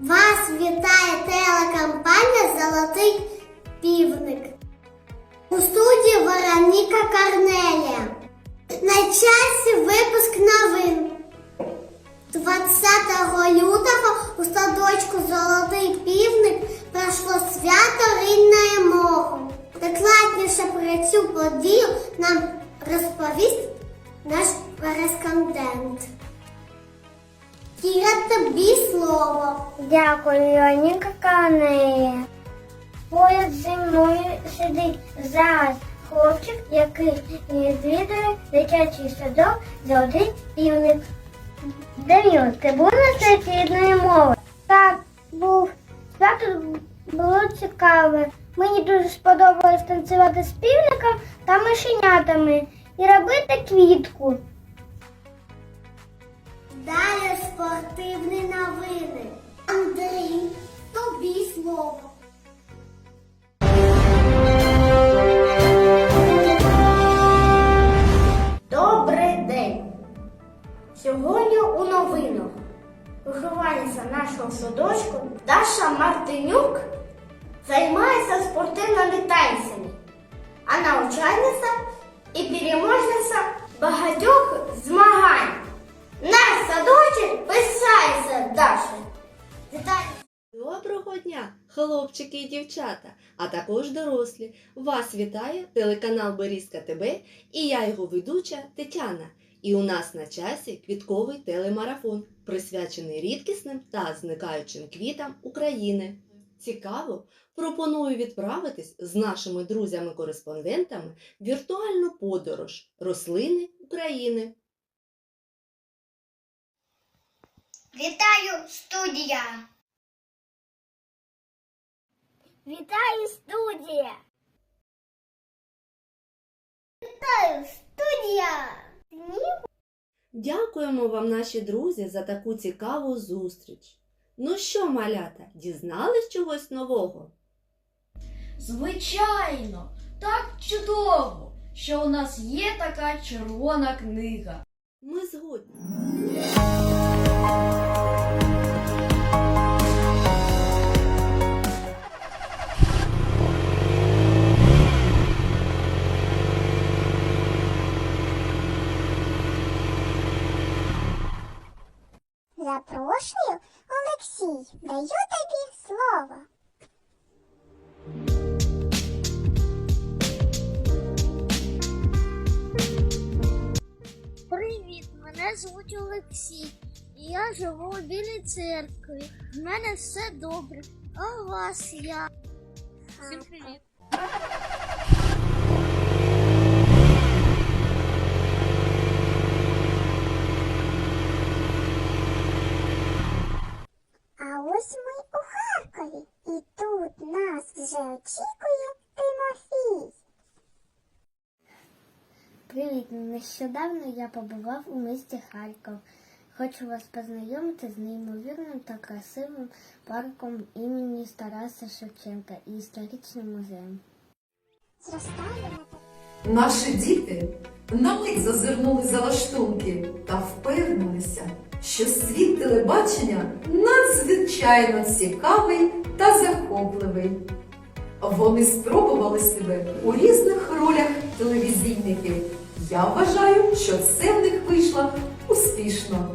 Вас вітає телекомпанія Золотий півник. У студії Вероніка Корнелія. На часі випуск новин. 20 лютого у садочку Золотий півник пройшло свято рідної мови. Докладніше про цю подію нам розповість наш кореспондент. Кіра, тобі слово. Дякую, Леоніка Канея. Поряд зі мною сидить зараз хлопчик, який відвідує дитячий садок Золотий півник. Даніл, ти був на святі рідної мови? Так, був. Свято було цікаве. Мені дуже сподобалось танцювати з півником та мишенятами і робити квітку. Спортивні новини. Андрій, тобі слово. Добрий день! Сьогодні у новинах вихованниця нашого садочку Даша Мартинюк займається спортивними танцями, хлопчики і дівчата, а також дорослі. Вас вітає телеканал Берізка ТБ і я його ведуча Тетяна. І у нас на часі квітковий телемарафон, присвячений рідкісним та зникаючим квітам України. Цікаво, пропоную відправитись з нашими друзями-кореспондентами в віртуальну подорож рослини України. Вітаю, студія! Вітаю, студія! Вітаю, студія! Дякуємо вам, наші друзі, за таку цікаву зустріч. Ну що, малята, дізнались чогось нового? Звичайно, так чудово, що у нас є така червона книга. Ми згодні. Запрошую, Олексій, даю тобі слово. Привіт, мене звуть Олексій. і Я живу у білій церкві. В мене все добре. А у вас як? Всім привіт. А ось ми у Харкові, і тут нас вже очікує Тимофій. Привіт, нещодавно я побував у місті Харків. Хочу вас познайомити з неймовірним та красивим парком імені Тараса Шевченка і історичним музеєм. Наші діти на мить зазирнули за лаштунки та впевнилися, що світ телебачення надзвичайно цікавий та захопливий. Вони спробували себе у різних ролях телевізійників. Я вважаю, що це в них вийшло успішно.